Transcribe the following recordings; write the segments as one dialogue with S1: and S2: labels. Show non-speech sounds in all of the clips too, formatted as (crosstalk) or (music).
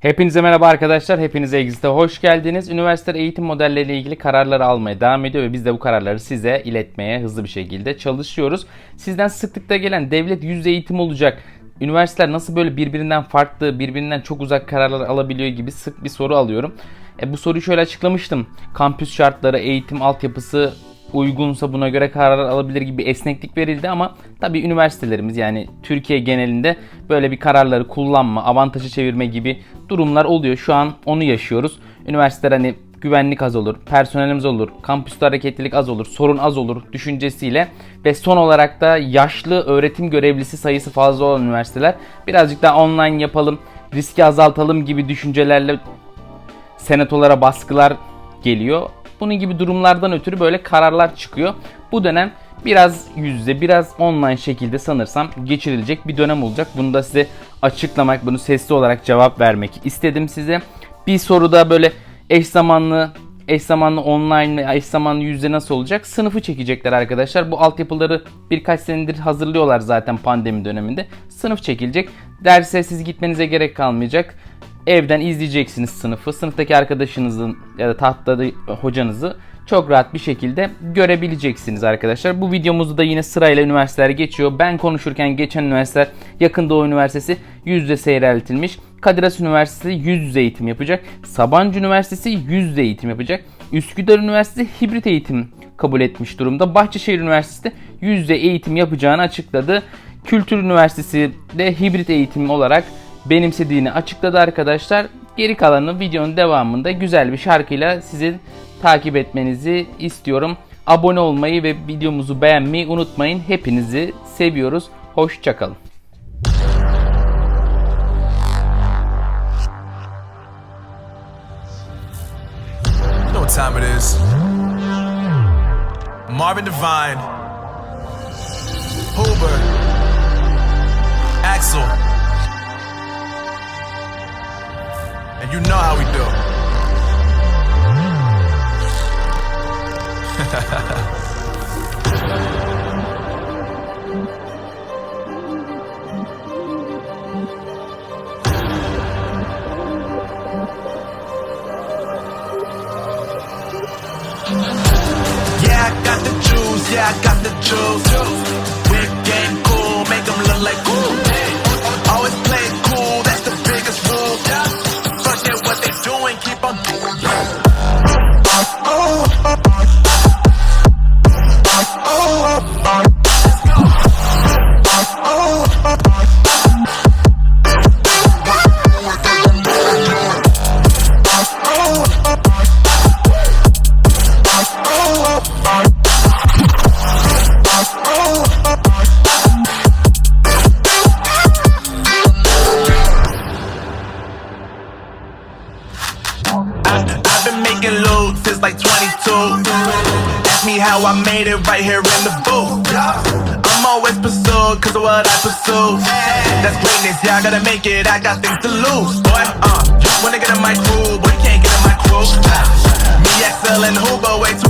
S1: Hepinize merhaba arkadaşlar. Hepinize Exit'e hoş geldiniz. Üniversite eğitim modelleriyle ilgili kararları almaya devam ediyor ve biz de bu kararları size iletmeye hızlı bir şekilde çalışıyoruz. Sizden sıklıkla gelen devlet yüz eğitim olacak. Üniversiteler nasıl böyle birbirinden farklı, birbirinden çok uzak kararlar alabiliyor gibi sık bir soru alıyorum. E, bu soruyu şöyle açıklamıştım. Kampüs şartları, eğitim altyapısı uygunsa buna göre kararlar alabilir gibi esneklik verildi ama tabii üniversitelerimiz yani Türkiye genelinde böyle bir kararları kullanma, avantajı çevirme gibi durumlar oluyor. Şu an onu yaşıyoruz. Üniversiteler hani güvenlik az olur, personelimiz olur, kampüste hareketlilik az olur, sorun az olur düşüncesiyle ve son olarak da yaşlı öğretim görevlisi sayısı fazla olan üniversiteler birazcık daha online yapalım, riski azaltalım gibi düşüncelerle senatolara baskılar geliyor. Bunun gibi durumlardan ötürü böyle kararlar çıkıyor. Bu dönem biraz yüzde biraz online şekilde sanırsam geçirilecek bir dönem olacak. Bunu da size açıklamak, bunu sesli olarak cevap vermek istedim size. Bir soruda böyle eş zamanlı eş zamanlı online eş zamanlı yüzde nasıl olacak? Sınıfı çekecekler arkadaşlar. Bu altyapıları birkaç senedir hazırlıyorlar zaten pandemi döneminde. Sınıf çekilecek. Derse siz gitmenize gerek kalmayacak evden izleyeceksiniz sınıfı. Sınıftaki arkadaşınızın ya da tahtada hocanızı çok rahat bir şekilde görebileceksiniz arkadaşlar. Bu videomuzda da yine sırayla üniversiteler geçiyor. Ben konuşurken geçen üniversiteler Yakın Doğu Üniversitesi yüzde seyreltilmiş. Kadir Has Üniversitesi yüz yüze eğitim yapacak. Sabancı Üniversitesi yüz yüze eğitim yapacak. Üsküdar Üniversitesi hibrit eğitim kabul etmiş durumda. Bahçeşehir Üniversitesi yüz yüze eğitim yapacağını açıkladı. Kültür Üniversitesi de hibrit eğitim olarak benimsediğini açıkladı arkadaşlar. Geri kalanı videonun devamında güzel bir şarkıyla sizin takip etmenizi istiyorum. Abone olmayı ve videomuzu beğenmeyi unutmayın. Hepinizi seviyoruz. Hoşçakalın.
S2: Time it is. Marvin Devine, Huber, Yeah, I got the juice, yeah, I got the juice. Big game cool, make them look like cool. Always play cool, that's the biggest rule. Forget what they doing, keep Ask me how I made it right here in the booth. I'm always pursued cause of what I pursue. That's greatness, yeah, I gotta make it, I got things to lose. Boy, uh, wanna get in my crew, but you can't get in my crew. Me, XL, and Hugo, way too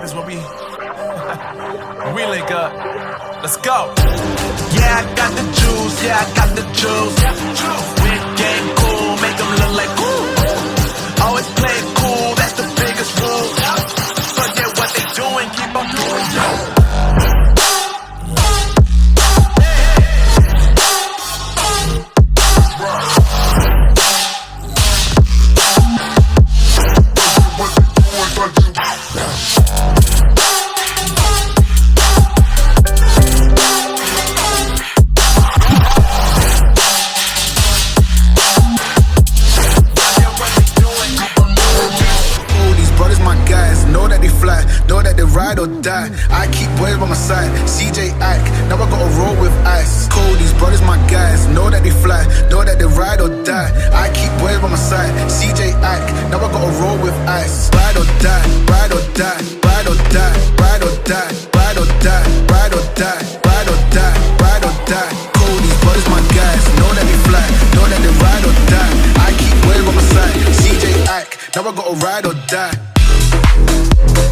S2: happens when we when (laughs) we link up. Let's go. Yeah, I got the juice. Yeah, I got the juice. Big game cool, make them look like cool. Always play cool,
S3: ride or die. I keep boys by my side. CJ act, now I gotta roll with ice. Ride or die, ride or die, ride or die, ride or die, ride or die, ride or die, ride or die, ride or die. Cody's brothers, my don't let me fly, don't let they ride or die. I keep boys by my side. CJ act, now I gotta ride or die.